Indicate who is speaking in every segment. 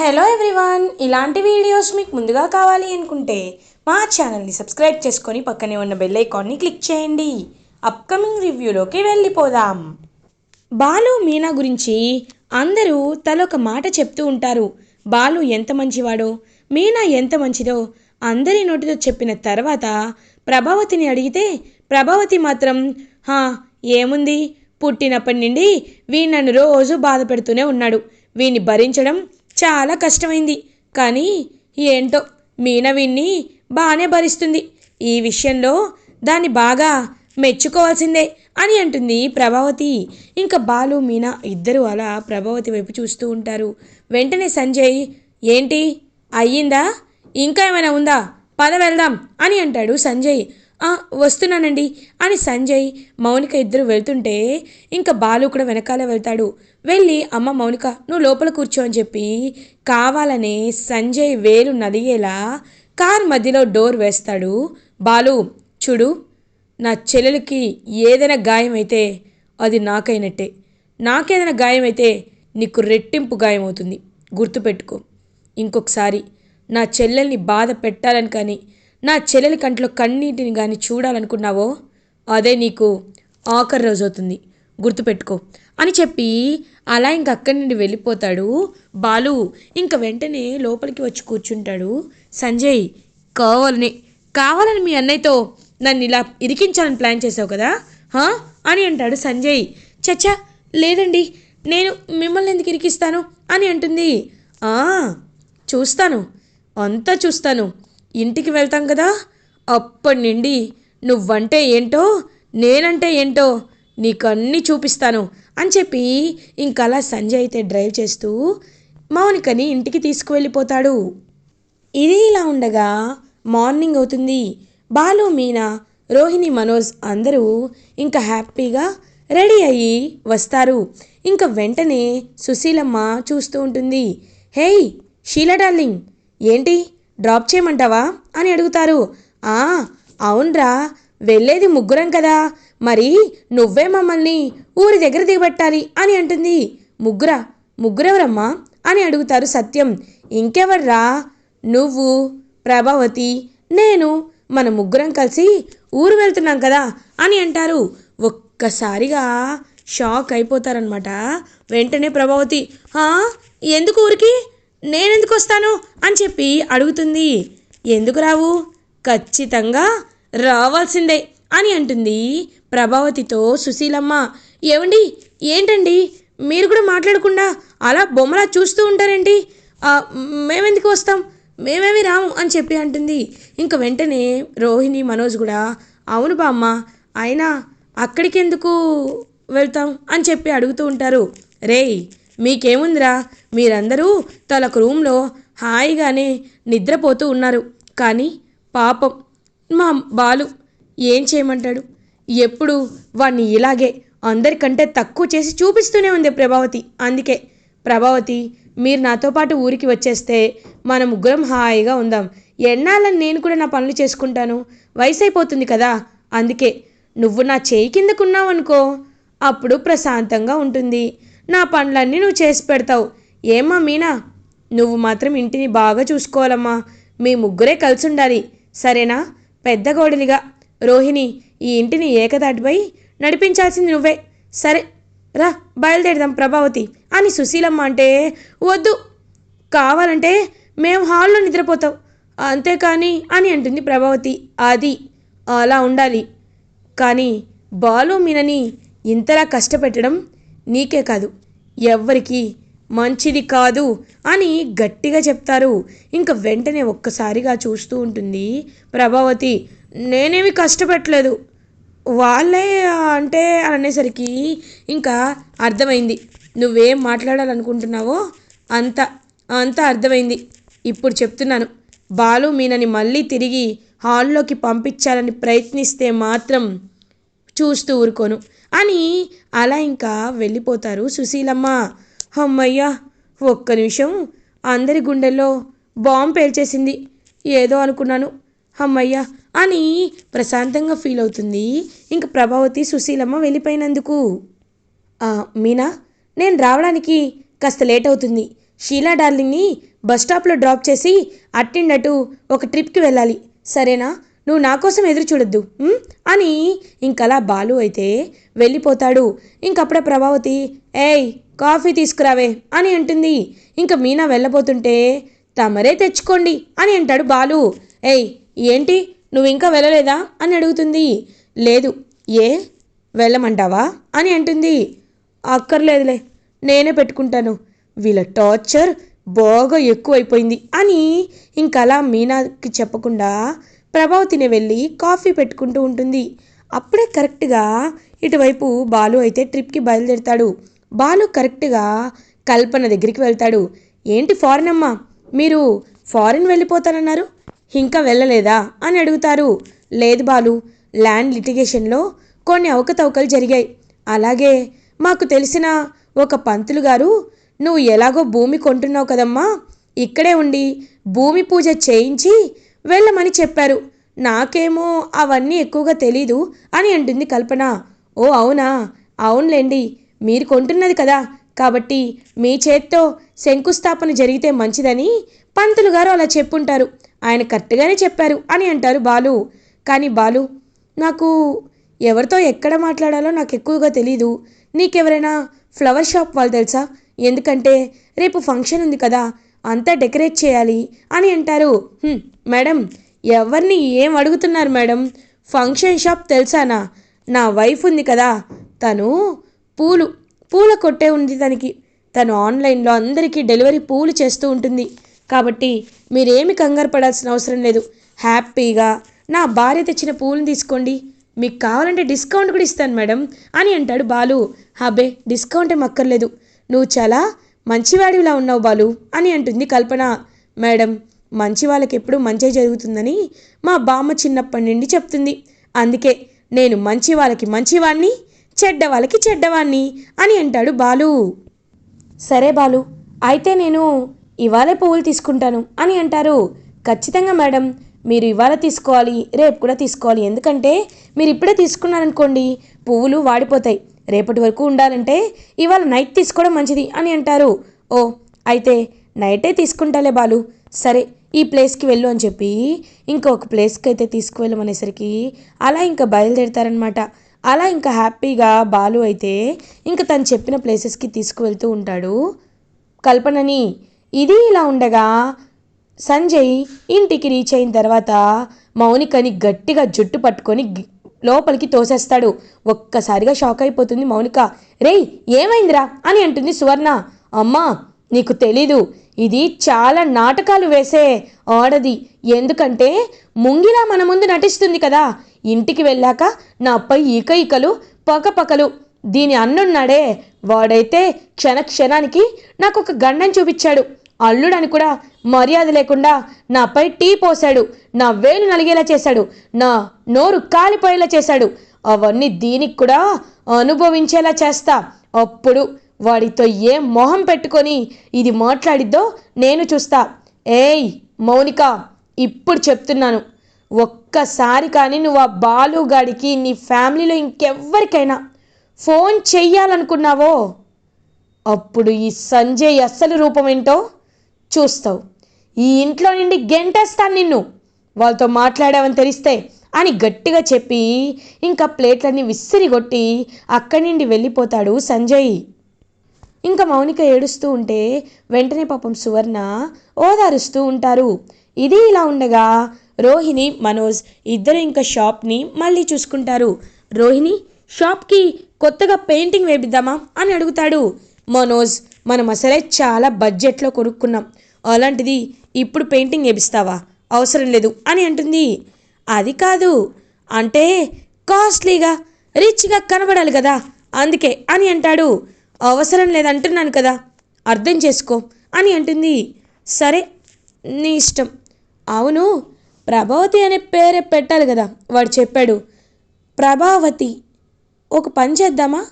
Speaker 1: Hello everyone ఇలాంటి videos మీకు ముందుగా కావాలి అనుకుంటే మా ఛానల్ని సబ్స్క్రైబ్ చేసుకొని పక్కనే ఉన్న బెల్ ఐకాన్ని క్లిక్ చేయండి. అప్కమింగ్ రివ్యూలోకి వెళ్ళిపోదాం. బాలు మీనా గురించి అందరూ తలొక మాట చెప్తూ ఉంటారు. బాలు ఎంత మంచివాడో మీనా ఎంత మంచిదో అందరి నోటితో చెప్పిన తర్వాత ప్రభావతిని అడిగితే ప్రభావతి మాత్రం హా ఏముంది? పుట్టినప్పటి నుండి వీణ్ నన్ను రోజు బాధ పెడుతూనే ఉన్నాడు. వీణ్ణి భరించడం చాలా కష్టమైంది. కానీ ఏంటో మీనా విన్ని బాగానే భరిస్తుంది. ఈ విషయంలో దాన్ని బాగా మెచ్చుకోవాల్సిందే అని అంటుంది ప్రభావతి. ఇంకా బాలు మీనా ఇద్దరు అలా ప్రభావతి వైపు చూస్తూ ఉంటారు. వెంటనే సంజయ్ ఏంటి? అయ్యిందా? ఇంకా ఏమైనా ఉందా? పద వెళ్దాం అని అంటాడు సంజయ్. వస్తున్నానండి అని సంజయ్ మౌనిక ఇద్దరు వెళ్తుంటే ఇంకా బాలు కూడా వెనకాల వెళ్తాడు. వెళ్ళి అమ్మ మౌనిక నువ్వు లోపల కూర్చో అని చెప్పి కావాలనే సంజయ్ వేలు నదిగేలా కార్ మధ్యలో డోర్ వేస్తాడు. బాలు చూడు నా చెల్లెలకి ఏదైనా గాయమైతే అది నాకైనట్టే. నాకేదైనా గాయమైతే నీకు రెట్టింపు గాయమవుతుంది. గుర్తుపెట్టుకో. ఇంకొకసారి నా చెల్లెల్ని బాధ పెట్టాలని కానీ నా చెల్లెలి కంట్లో కన్నీటిని కానీ చూడాలనుకున్నావో అదే నీకు ఆఖరి రోజు అవుతుంది. గుర్తుపెట్టుకో అని చెప్పి అలా ఇంక అక్కడి నుండి వెళ్ళిపోతాడు. బాలు ఇంక వెంటనే లోపలికి వచ్చి కూర్చుంటాడు. సంజయ్ కావాలని కావాలని మీ అన్నయ్యతో నన్ను ఇలా ఇరికించాలని ప్లాన్ చేసావు కదా? హా? అని అంటాడు సంజయ్. చచ్చా లేదండి నేను మిమ్మల్ని ఎందుకు ఇరికిస్తాను అని అంటుంది. "ఆ, చూస్తాను అంతా చూస్తాను. ఇంటికి వెళ్తాం కదా? అప్పటి నుండి నువ్వంటే ఏంటో నేనంటే ఏంటో నీకు అన్నీ చూపిస్తాను అని చెప్పి ఇంకలా సంజయ్ అయితే డ్రైవ్ చేస్తూ మౌనికని ఇంటికి తీసుకువెళ్ళిపోతాడు. ఇది ఇలా ఉండగా మార్నింగ్ అవుతుంది. బాలు మీనా రోహిణి మనోజ్ అందరూ ఇంకా హ్యాపీగా రెడీ అయ్యి వస్తారు. ఇంకా వెంటనే సుశీలమ్మ చూస్తూ ఉంటుంది. హేయ్ షీలా డార్లింగ్ ఏంటి? డ్రాప్ చేయమంటావా? అని అడుగుతారు. ఆ అవునరా వెళ్ళేది ముగ్గురం కదా. మరి నువ్వే మమ్మల్ని ఊరి దగ్గర దిగబెట్టాలి అని అంటుంది. ముగ్గురా? ముగ్గురెవరమ్మా? అని అడుగుతారు సత్యం. ఇంకెవర్రా? నువ్వు ప్రభావతి నేను మన ముగ్గురం కలిసి ఊరు వెళ్తున్నాం కదా అని అంటారు. ఒక్కసారిగా షాక్ అయిపోతారనమాట వెంటనే ప్రభావతి ఎందుకు ఊరికి? నేనెందుకు వస్తాను? అని చెప్పి అడుగుతుంది. ఎందుకు రావు? ఖచ్చితంగా రావాల్సిందే అని అంటుంది ప్రభావతితో సుశీలమ్మ. ఏమండి ఏంటండి? మీరు కూడా మాట్లాడకుండా అలా బొమ్మలా చూస్తూ ఉంటారేంటి? మేమెందుకు వస్తాం? మేమేమి రాము అని చెప్పి అంటుంది. ఇంక వెంటనే రోహిణి మనోజ్ కూడా అవును బామ్మ అయినా అక్కడికి ఎందుకు వెళ్తాం అని చెప్పి అడుగుతూ ఉంటారు. రేయ్ మీకేముందిరా? మీరందరూ తలకు రూమ్లో హాయిగానే నిద్రపోతూ ఉన్నారు. కానీ పాపం మా బాలు ఏం చేయమంటాడు? ఎప్పుడు వాణ్ణి ఇలాగే అందరికంటే తక్కువ చేసి చూపిస్తూనే ఉంది ప్రభావతి. అందుకే ప్రభావతి మీరు నాతో పాటు ఊరికి వచ్చేస్తే మన ముగ్గురం హాయిగా ఉందాం. ఎన్నాళ్ళని నేను కూడా నా పనులు చేసుకుంటాను. వయసు అయిపోతుంది కదా. అందుకే నువ్వు నా చేయి కిందకున్నావనుకో అప్పుడు ప్రశాంతంగా ఉంటుంది. నా పనులన్నీ నువ్వు చేసి పెడతావు. ఏమ్మా మీనా? నువ్వు మాత్రం ఇంటిని బాగా చూసుకోవాలమ్మా. మీ ముగ్గురే కలిసి ఉండాలి సరేనా? పెద్దగోడలిగా రోహిణి ఈ ఇంటిని ఏకదాటిపై నడిపించాల్సింది నువ్వే. సరే రా బయలుదేరదాం ప్రభావతి అని సుశీలమ్మ అంటే వద్దు. కావాలంటే మేము హాల్లో నిద్రపోతాం. అంతేకాని అని అంటుంది ప్రభావతి. అది అలా ఉండాలి. కానీ బాలు మీనని ఇంతలా కష్టపెట్టడం నీకే కాదు. ఎవ్వరికీ మంచిది కాదు అని గట్టిగా చెప్తారు. ఇంకా వెంటనే ఒక్కసారిగా చూస్తూ ఉంటుంది ప్రభావతి. నేనేమి కష్టపెట్టలేదు వాళ్ళే అంటే అనేసరికి ఇంకా అర్థమైంది. నువ్వేం మాట్లాడాలనుకుంటున్నావో అంత అంత అర్థమైంది. ఇప్పుడు చెప్తున్నాను. బాలు మీనని మళ్ళీ తిరిగి హాల్లోకి పంపించాలని ప్రయత్నిస్తే మాత్రం చూస్తూ ఊరుకోను అని అలా ఇంకా వెళ్ళిపోతారు సుశీలమ్మ. అమ్మయ్యా ఒక్క నిమిషం. అందరి గుండెల్లో బాంబు పేల్చేసింది. ఏదో అనుకున్నాను. అమ్మయ్యా అని ప్రశాంతంగా ఫీల్ అవుతుంది. ఇంక ప్రభావతి సుశీలమ్మ వెళ్ళిపోయినందుకు. మీనా నేను రావడానికి కాస్త లేట్ అవుతుంది. షీలా డార్లింగ్ని బస్ స్టాప్లో డ్రాప్ చేసి అట్టిండటు ఒక ట్రిప్కి వెళ్ళాలి. సరేనా? నువ్వు నా కోసం ఎదురు చూడొద్దు అని ఇంకలా బాలు అయితే వెళ్ళిపోతాడు. ఇంకప్పుడే ప్రభావతి ఏయ్ కాఫీ తీసుకురావే అని అంటుంది. ఇంక మీనా వెళ్ళబోతుంటే తమరే తెచ్చుకోండి అని అంటాడు బాలు. ఏయ్ ఏంటి? నువ్వు ఇంకా వెళ్ళలేదా? అని అడుగుతుంది. లేదు. ఏ? వెళ్ళమంటావా? అని అంటుంది. అక్కర్లేదులే నేనే పెట్టుకుంటాను. వీళ్ళ టార్చర్ బాగా ఎక్కువైపోయింది అని ఇంకలా మీనాకి చెప్పకుండా ప్రభావతిని వెళ్ళి కాఫీ పెట్టుకుంటూ ఉంటుంది. అప్పుడే కరెక్ట్గా ఇటువైపు బాలు అయితే ట్రిప్కి బయలుదేరుతాడు. బాలు కరెక్ట్గా కల్పన దగ్గరికి వెళ్తాడు. ఏంటి ఫారెన్ అమ్మా మీరు ఫారెన్ వెళ్ళిపోతానన్నారు? ఇంకా వెళ్ళలేదా? అని అడుగుతారు. లేదు బాలు ల్యాండ్ లిటిగేషన్లో కొన్ని అవకతవకలు జరిగాయి. అలాగే మాకు తెలిసిన ఒక పంతులు గారు నువ్వు ఎలాగో భూమి కొంటున్నావు కదమ్మా? ఇక్కడే ఉండి భూమి పూజ చేయించి వెళ్ళమని చెప్పారు. నాకేమో అవన్నీ ఎక్కువగా తెలీదు అని అంటుంది కల్పన. ఓ అవునా? అవునులేండి. మీరు కొంటున్నది కదా. కాబట్టి మీ చేత్తో శంకుస్థాపన జరిగితే మంచిదని పంతులు గారు అలా చెప్పుంటారు. ఆయన కరెక్ట్గానే చెప్పారు అని అంటారు బాలు. కానీ బాలు నాకు ఎవరితో ఎక్కడ మాట్లాడాలో నాకు ఎక్కువగా తెలీదు. నీకెవరైనా ఫ్లవర్ షాప్ వాళ్ళు తెలుసా? ఎందుకంటే రేపు ఫంక్షన్ ఉంది కదా అంతా డెకరేట్ చేయాలి అని అంటారు. మేడం ఎవరిని ఏం అడుగుతున్నారు మేడం? Function shop తెలుసానా? నా వైఫ్ ఉంది కదా తను పూలు పూల కొట్టే ఉంది తనకి తను ఆన్లైన్లో అందరికీ డెలివరీ పూలు చేస్తూ ఉంటుంది. కాబట్టి మీరేమి కంగారు పడాల్సిన అవసరం లేదు. హ్యాపీగా నా భార్య తెచ్చిన పూలు తీసుకోండి. మీకు కావాలంటే డిస్కౌంట్ కూడా ఇస్తాను మేడం అని అంటాడు బాలు. హబే డిస్కౌంట్ ఏం అక్కర్లేదు. నువ్వు చాలా మంచివాడిలా ఉన్నావు బాలు అని అంటుంది కల్పన. మేడం మంచి వాళ్ళకి ఎప్పుడూ మంచి జరుగుతుందని మా బామ్మ చిన్నప్పటి నుండి చెప్తుంది. అందుకే నేను మంచి వాళ్ళకి మంచివాణ్ణి చెడ్డ వాళ్ళకి చెడ్డవాణ్ణి అని అంటాడు బాలు. సరే బాలు అయితే నేను ఇవాళే పువ్వులు తీసుకుంటాను అని అంటారు. ఖచ్చితంగా మేడం మీరు ఇవాళ తీసుకోవాలి రేపు కూడా తీసుకోవాలి. ఎందుకంటే మీరు ఇప్పుడే తీసుకున్నారనుకోండి పువ్వులు వాడిపోతాయి. రేపటి వరకు ఉండాలంటే ఇవాళ నైట్ తీసుకోవడం మంచిది అని అంటారు. ఓ అయితే నైటే తీసుకుంటాలే బాలు. సరే ఈ ప్లేస్కి వెళ్ళు అని చెప్పి ఇంకొక ప్లేస్కి అయితే తీసుకువెళ్ళమనేసరికి అలా ఇంకా బయలుదేరుతారనమాట అలా ఇంకా హ్యాపీగా బాలు అయితే ఇంకా తను చెప్పిన ప్లేసెస్కి తీసుకువెళ్తూ ఉంటాడు. కల్పనని ఇది ఇలా ఉండగా సంజయ్ ఇంటికి రీచ్ అయిన తర్వాత మౌనికని గట్టిగా జుట్టు పట్టుకొని లోపలికి తోసేస్తాడు. ఒక్కసారిగా షాక్ అయిపోతుంది మౌనిక. రేయ్ ఏమైందిరా? అని అంటుంది సువర్ణ. అమ్మా నీకు తెలీదు. ఇది చాలా నాటకాలు వేసే ఆడది. ఎందుకంటే ముంగిలా మన ముందు నటిస్తుంది కదా. ఇంటికి వెళ్ళాక నాపై ఈక ఈకలు పకపకలు దీని అన్నున్నాడే. వాడైతే క్షణ క్షణానికి నాకు ఒక గండం చూపించాడు. అల్లుడని కూడా మర్యాద లేకుండా నాపై టీ పోశాడు. నా వేలు నలిగేలా చేశాడు. నా నోరు కాలిపోయేలా చేశాడు. అవన్నీ దీనికి కూడా అనుభవించేలా చేస్తా. అప్పుడు వాడితో ఏం మొహం పెట్టుకొని ఇది మాట్లాడిద్దో నేను చూస్తా. ఏయ్ మౌనిక ఇప్పుడు చెప్తున్నాను. ఒక్కసారి కానీ నువ్వు ఆ బాలుగాడికి నీ ఫ్యామిలీలో ఇంకెవ్వరికైనా ఫోన్ చెయ్యాలనుకున్నావో అప్పుడు ఈ సంజయ్ అస్సలు రూపం ఏంటో చూస్తావు. ఈ ఇంట్లో నుండి గెంటేస్తాను నిన్ను. వాళ్ళతో మాట్లాడావని తెలిస్తే అని గట్టిగా చెప్పి ఇంకా ప్లేట్లన్నీ విసిరిగొట్టి అక్కడి నుండి వెళ్ళిపోతాడు సంజయ్. ఇంకా మౌనిక ఏడుస్తూ ఉంటే వెంటనే పాపం సువర్ణ ఓదారుస్తూ ఉంటారు. ఇది ఇలా ఉండగా రోహిణి మనోజ్ ఇద్దరు ఇంకా షాప్ని మళ్ళీ చూసుకుంటారు. రోహిణి షాప్కి కొత్తగా పెయింటింగ్ వేపిద్దామా అని అడుగుతాడు. మనోజ్ మనం అసలే చాలా బడ్జెట్లో కొనుక్కున్నాం. అలాంటిది ఇప్పుడు పెయింటింగ్ వేపిస్తావా? అవసరం లేదు అని అంటుంది. అది కాదు. అంటే కాస్ట్లీగా రిచ్గా కనబడాలి కదా. అందుకే అని అంటాడు. అవసరం లేదంటున్నాను కదా. అర్థం చేసుకో అని అంటుంది. సరే నీ ఇష్టం. అవును ప్రభావతి అనే పేరే పెట్టాలి కదా. వాడు చెప్పాడు ప్రభావతి ఒక పని చేద్దామా?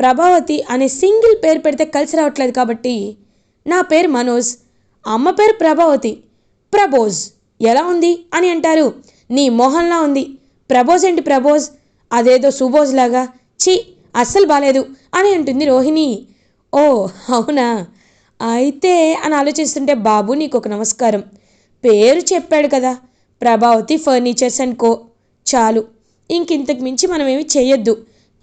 Speaker 1: ప్రభావతి అనే సింగిల్ పేరు పెడితే కలిసి రావట్లేదు కాబట్టి నా పేరు మనోజ్ అమ్మ పేరు ప్రభావతి. ప్రబోజ్ ఎలా ఉంది? అని అంటారు. నీ మొహంలా ఉంది. ప్రబోజ్ ఏంటి ప్రబోజ్ అదేదో సుబోజ్ లాగా. ఛీ అస్సలు బాలేదు అని అంటుంది రోహిణి. ఓ అవునా? అయితే అని ఆలోచిస్తుంటే బాబు నీకు ఒక నమస్కారం. పేరు చెప్పాడు కదా. ప్రభావతి ఫర్నిచర్స్ అండ్ కో చాలు. ఇంకింతకు మించి మనం ఏమి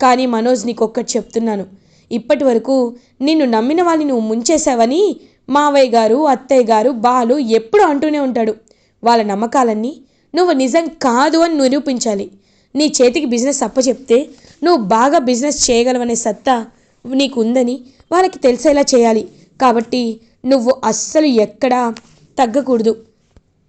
Speaker 1: కానీ మనోజ్ నీకు ఒక్కటి చెప్తున్నాను. ఇప్పటి వరకు నిన్ను నమ్మిన వాళ్ళని నువ్వు ముంచేశావని మావయ్య గారు అత్తయ్య గారు బాలు ఎప్పుడు అంటూనే ఉంటాడు. వాళ్ళ నమ్మకాలన్నీ నువ్వు నిజం కాదు అని నిరూపించాలి. నీ చేతికి బిజినెస్ అప్పచెప్తే నువ్వు బాగా బిజినెస్ చేయగలవనే సత్తా నీకు ఉందని వాళ్ళకి తెలిసేలా చేయాలి. కాబట్టి నువ్వు అస్సలు ఎక్కడా తగ్గకూడదు.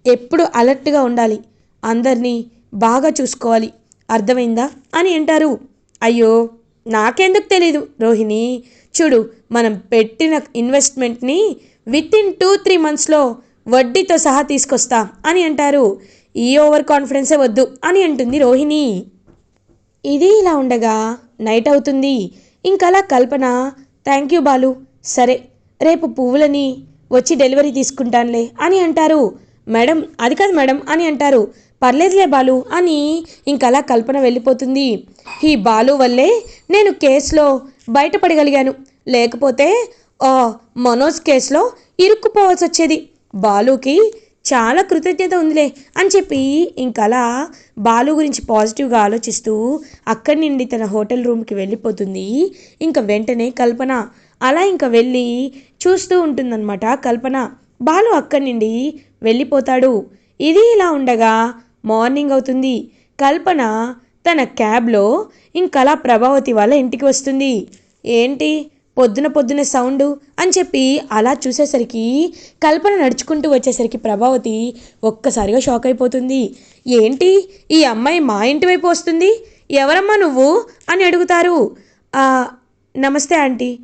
Speaker 1: ఎప్పుడు అలర్ట్గా ఉండాలి. అందరినీ బాగా చూసుకోవాలి. అర్థమైందా? అని అంటారు. అయ్యో నాకెందుకు తెలీదు రోహిణి. చూడు మనం పెట్టిన ఇన్వెస్ట్మెంట్ని విత్ ఇన్ టూ త్రీ మంత్స్లో వడ్డీతో సహా తీసుకొస్తా అని అంటారు. ఈ ఓవర్ కాన్ఫిడెన్సే వద్దు అని అంటుంది రోహిణి. ఇది ఇలా ఉండగా నైట్ అవుతుంది. ఇంకలా కల్పన థ్యాంక్ యూ బాలు సరే రేపు పువ్వులని వచ్చి డెలివరీ తీసుకుంటానులే అని అంటారు. మేడం అది కాదు మేడం అని అంటారు. పర్లేదులే బాలు అని ఇంకలా కల్పన వెళ్ళిపోతుంది. ఈ బాలు వల్లే నేను కేసులో బయటపడగలిగాను. లేకపోతే ఓ మనోజ్ కేసులో ఇరుక్కుపోవాల్సి వచ్చేది బాలుకి చాలా కృతజ్ఞత ఉందిలే అని చెప్పి ఇంకలా బాలు గురించి పాజిటివ్గా ఆలోచిస్తూ అక్కడి నుండి తన హోటల్ రూమ్కి వెళ్ళిపోతుంది. ఇంకా వెంటనే కల్పన. అలా ఇంకా వెళ్ళి చూస్తూ ఉంటుందన్నమాట కల్పన. బాలు అక్కడి నుండి వెళ్ళిపోతాడు. ఇది ఇలా ఉండగా మార్నింగ్ అవుతుంది. కల్పన తన క్యాబ్లో ఇంకలా ప్రభావతి వాళ్ళ ఇంటికి వస్తుంది. ఏంటి? పొద్దున పొద్దున సౌండ్ అని చెప్పి అలా చూసేసరికి కల్పన నడుచుకుంటూ వచ్చేసరికి ప్రభావతి ఒక్కసారిగా షాక్ అయిపోతుంది. ఏంటి? ఈ అమ్మాయి మా ఇంటి వైపు వస్తుంది? ఎవరమ్మా నువ్వు? అని అడుగుతారు. నమస్తే ఆంటీ.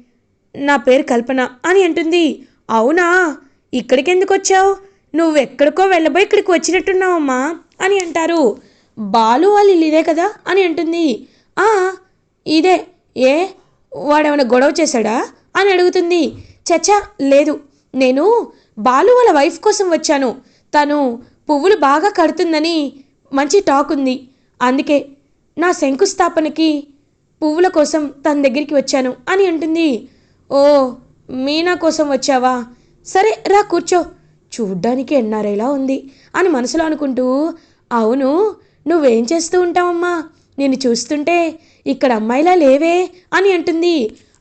Speaker 1: నా పేరు కల్పన అని అంటుంది. అవునా? ఇక్కడికి ఎందుకు వచ్చావు నువ్వు ఎక్కడికో వెళ్ళబోయి ఇక్కడికి వచ్చినట్టున్నావమ్మా అని అంటారు. బాలు వాళ్ళు ఇల్లు ఇదే కదా అని అంటుంది. "ఆ, ఇదే. ఏ వాడేమైనా గొడవ చేశాడా? అని అడుగుతుంది. చచ్చా లేదు. నేను బాలు వాళ్ళ వైఫ్ కోసం వచ్చాను. తను పువ్వులు బాగా కడుతుందని మంచి టాక్ ఉంది. అందుకే నా శంకుస్థాపనకి పువ్వుల కోసం తన దగ్గరికి వచ్చాను అని అంటుంది. ఓ మీనా కోసం వచ్చావా? సరే రా కూర్చో. చూడ్డానికి ఎన్నారేలా ఉంది అని మనసులో అనుకుంటూ అవును నువ్వేం చేస్తూ ఉంటావమ్మా? నేను చూస్తుంటే ఇక్కడ అమ్మాయిలా లేవే అని అంటుంది.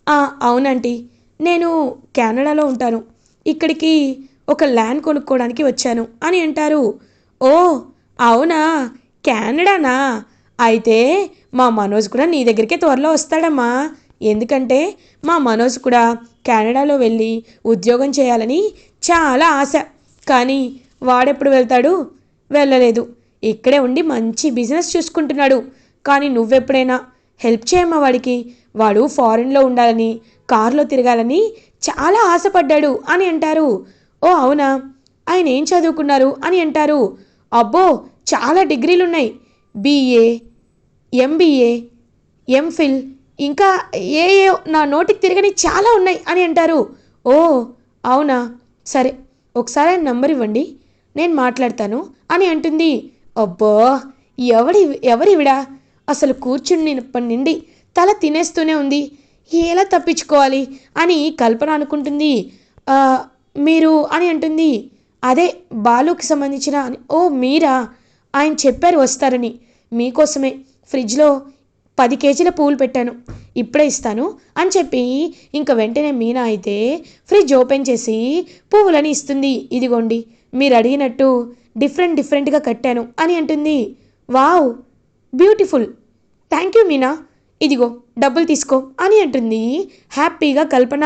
Speaker 1: "ఆ, అవునంటీ. నేను కెనడాలో ఉంటాను. ఇక్కడికి ఒక ల్యాండ్ కొనుక్కోవడానికి వచ్చాను అని అంటారు. ఓ అవునా? కెనడానా? అయితే మా మనోజ్ కూడా నీ దగ్గరికే త్వరలో వస్తాడమ్మా. ఎందుకంటే మా మనోజ్ కూడా కెనడాలో వెళ్ళి ఉద్యోగం చేయాలని చాలా ఆశ. కానీ వాడెప్పుడు వెళ్తాడు? వెళ్ళలేదు. ఇక్కడే ఉండి మంచి బిజినెస్ చూసుకుంటున్నాడు. కానీ నువ్వెప్పుడైనా హెల్ప్ చేయమ్మా వాడికి. వాడు ఫారిన్లో ఉండాలని కారులో తిరగాలని చాలా ఆశపడ్డాడు అని అంటారు. ఓ అవునా? ఆయన ఏం చదువుకున్నారు అని అంటారు. అబ్బో! చాలా డిగ్రీలు ఉన్నాయి బీఏ ఎంబీఏ ఎంఫిల్ ఇంకా ఏ ఏ నా నోటికి తిరగని చాలా ఉన్నాయి అని అంటారు. ఓ అవునా? సరే ఒకసారి ఆయన నంబర్ ఇవ్వండి. నేను మాట్లాడతాను అని అంటుంది. అబ్బో ఎవడి ఎవరివిడా? అసలు కూర్చున్నప్పటి నుండి తల తినేస్తూనే ఉంది. ఎలా తప్పించుకోవాలి అని కల్పన అనుకుంటుంది. మీరు అని అంటుంది. అదే బాలుకి సంబంధించిన ఓ మీరా? ఆయన చెప్పారు వస్తారని. మీకోసమే. ఫ్రిడ్జ్లో పది కేజీల పువ్వులు పెట్టాను. ఇప్పుడే ఇస్తాను అని చెప్పి ఇంకా వెంటనే మీనా అయితే ఫ్రిడ్జ్ ఓపెన్ చేసి పువ్వులని ఇస్తుంది. ఇదిగోండి మీరు అడిగినట్టు డిఫరెంట్ డిఫరెంట్గా కట్టాను అని అంటుంది. Wow beautiful. Thank you Meena. ఇదిగో డబ్బులు తీసుకో అని అంటుంది హ్యాపీగా కల్పన.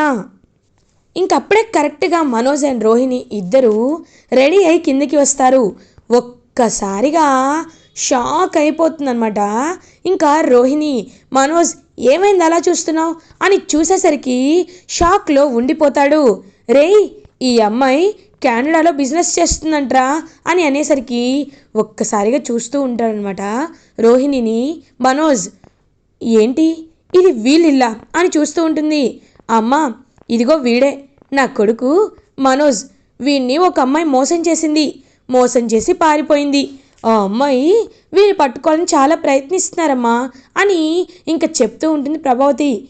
Speaker 1: ఇంకప్పుడే కరెక్ట్గా మనోజ్ అండ్ రోహిణి ఇద్దరూ రెడీ అయి కిందకి వస్తారు. ఒక్కసారిగా షాక్ అయిపోతుందన్నమాట. ఇంకా రోహిణి మనోజ్ ఏమైంది అలా చూస్తున్నావు? అని చూసేసరికి షాక్లో ఉండిపోతాడు. రేయ్ ఈ అమ్మాయి కెనడాలో బిజినెస్ చేస్తుందంట్రా అని అనేసరికి ఒక్కసారిగా చూస్తూ ఉంటాడనమాట రోహిణిని మనోజ్. ఏంటి? ఇది వీళ్ళిల్లా అని చూస్తూ ఉంటుంది. అమ్మా ఇదిగో వీడే నా కొడుకు మనోజ్. వీణ్ణి ఒక అమ్మాయి మోసం చేసింది. మోసం చేసి పారిపోయింది. ఆ అమ్మాయి వీళ్ళు పట్టుకోవాలని చాలా ప్రయత్నిస్తున్నారమ్మా అని ఇంకా చెప్తూ ఉంటుంది ప్రభావతి.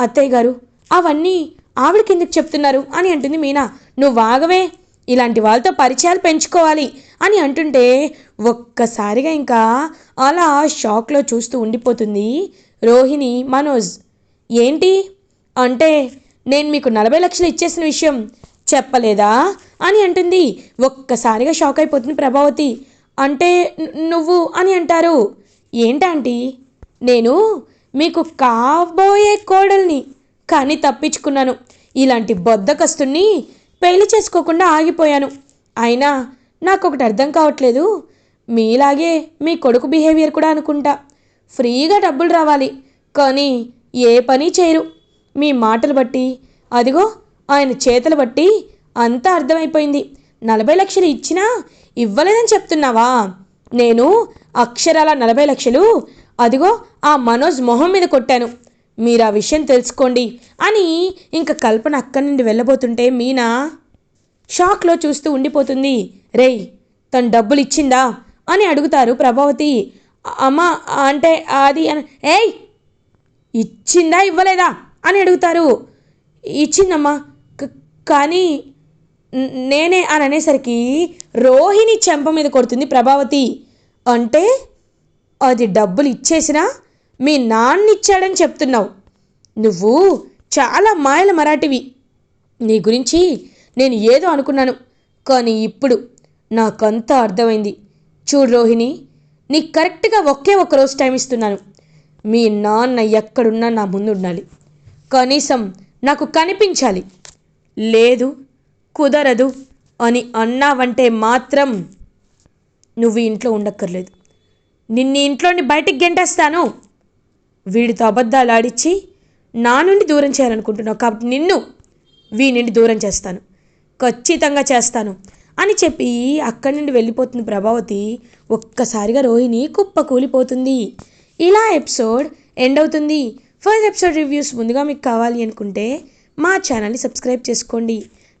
Speaker 1: అత్తయ్య గారు అవన్నీ ఆవిడకి ఎందుకు చెప్తున్నారు? అని అంటుంది మీనా. నువ్వు వాగవే ఇలాంటి వాళ్ళతో పరిచయాలు పెంచుకోవాలి అని అంటుంటే ఒక్కసారిగా ఇంకా అలా షాక్లో చూస్తూ ఉండిపోతుంది రోహిణి మనోజ్. ఏంటి? అంటే నేను మీకు నలభై లక్షలు ఇచ్చేసిన విషయం చెప్పలేదా? అని అంటుంది. ఒక్కసారిగా షాక్ అయిపోతుంది ప్రభావతి. అంటే నువ్వు అని అంటారు. ఏంటంటీ? నేను మీకు కాబోయే కోడల్ని కానీ తప్పించుకున్నాను. ఇలాంటి బొద్దకస్తుని పెళ్ళి చేసుకోకుండా ఆగిపోయాను. అయినా నాకు ఒకటి అర్థం కావట్లేదు. మీలాగే మీ కొడుకు బిహేవియర్ కూడా అనుకుంటా. ఫ్రీగా డబ్బులు రావాలి కానీ ఏ పని చేయరు. మీ మాటలు బట్టి అదిగో ఆయన చేతలు బట్టి అంతా అర్థమైపోయింది. నలభై లక్షలు ఇచ్చినా ఇవ్వలేదని చెప్తున్నావా? నేను అక్షరాల నలభై లక్షలు అదిగో ఆ మనోజ్ మొహం మీద కొట్టాను. మీరు ఆ విషయం తెలుసుకోండి అని ఇంకా కల్పన అక్కడి నుండి వెళ్ళబోతుంటే మీనా షాక్లో చూస్తూ ఉండిపోతుంది. రేయ్ తను డబ్బులు ఇచ్చిందా? అని అడుగుతారు ప్రభావతి. అమ్మా అంటే అది అని. ఏయ్ ఇచ్చిందా ఇవ్వలేదా? అని అడుగుతారు. ఇచ్చిందమ్మా. కానీ నేనే అని అనేసరికి రోహిణి చెంప మీద కొడుతుంది ప్రభావతి. అంటే అది డబ్బులు ఇచ్చేసినా మీ నాన్న ఇచ్చాడని చెప్తున్నావు. నువ్వు చాలా మాయల మరాఠివి. నీ గురించి నేను ఏదో అనుకున్నాను. కానీ ఇప్పుడు నాకంతా అర్థమైంది. చూడు రోహిణి నీకు కరెక్ట్గా ఒకే ఒక రోజు టైం ఇస్తున్నాను. మీ నాన్న ఎక్కడున్నా నా ముందు ఉండాలి కనీసం నాకు కనిపించాలి. లేదు కుదరదు అని అన్నావంటే మాత్రం నువ్వు ఇంట్లో ఉండక్కర్లేదు. నిన్ను ఇంట్లోని బయటికి గెంటేస్తాను. వీడితో అబద్ధాలు ఆడిచ్చి నా నుండి దూరం చేయాలనుకుంటున్నావు కాబట్టి నిన్ను వీడి నుండి దూరం చేస్తాను. ఖచ్చితంగా చేస్తాను అని చెప్పి అక్కడి నుండి వెళ్ళిపోతుంది ప్రభావతి ఒక్కసారిగా రోహిణి కుప్ప కూలిపోతుంది. ఇలా ఎపిసోడ్ ఎండ్ అవుతుంది. ఫస్ట్ ఎపిసోడ్ రివ్యూస్ ముందుగా మీకు కావాలి అనుకుంటే మా ఛానల్ని సబ్స్క్రైబ్ చేసుకోండి.